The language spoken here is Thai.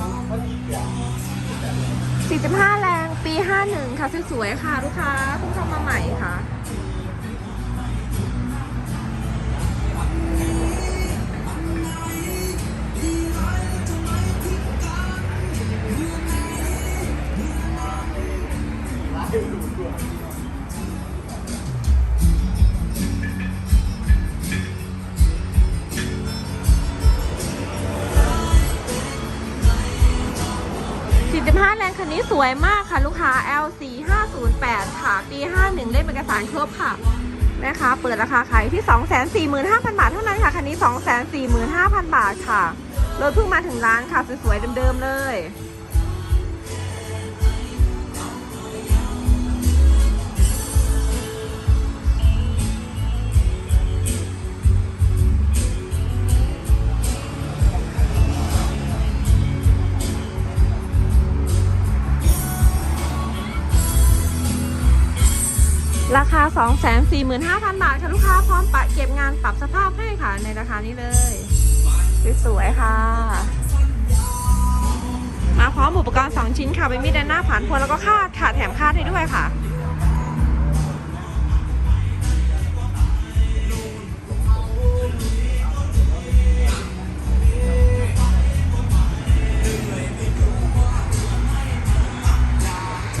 45 แรงปี 51 ค่ะ สวยๆ ค่ะ ลูกค้าเพิ่งเข้ามาใหม่ค่ะ 45 แรงคันนี้สวยมากค่ะลูกค้า L4 508 ค่ะ ปี 51ได้เป็นเอกสารครบค่ะแม่ค้าเปิดราคาขายที่ 245,000 บาทเท่านั้นค่ะคันนี้ 245,000 บาทค่ะรถเพิ่งมาถึงร้านค่ะ สวยๆเดิมๆเลย ราคา 245,000 บาทค่ะลูกค้าพร้อมปะเก็บงานปรับสภาพให้ค่ะในราคานี้เลย สวยๆค่ะ มาพร้อมอุปกรณ์ 2 ชิ้นค่ะเป็นมีดด้านหน้าผ่านพวนแล้วก็คาดค่ะแถมคาดให้ด้วยค่ะ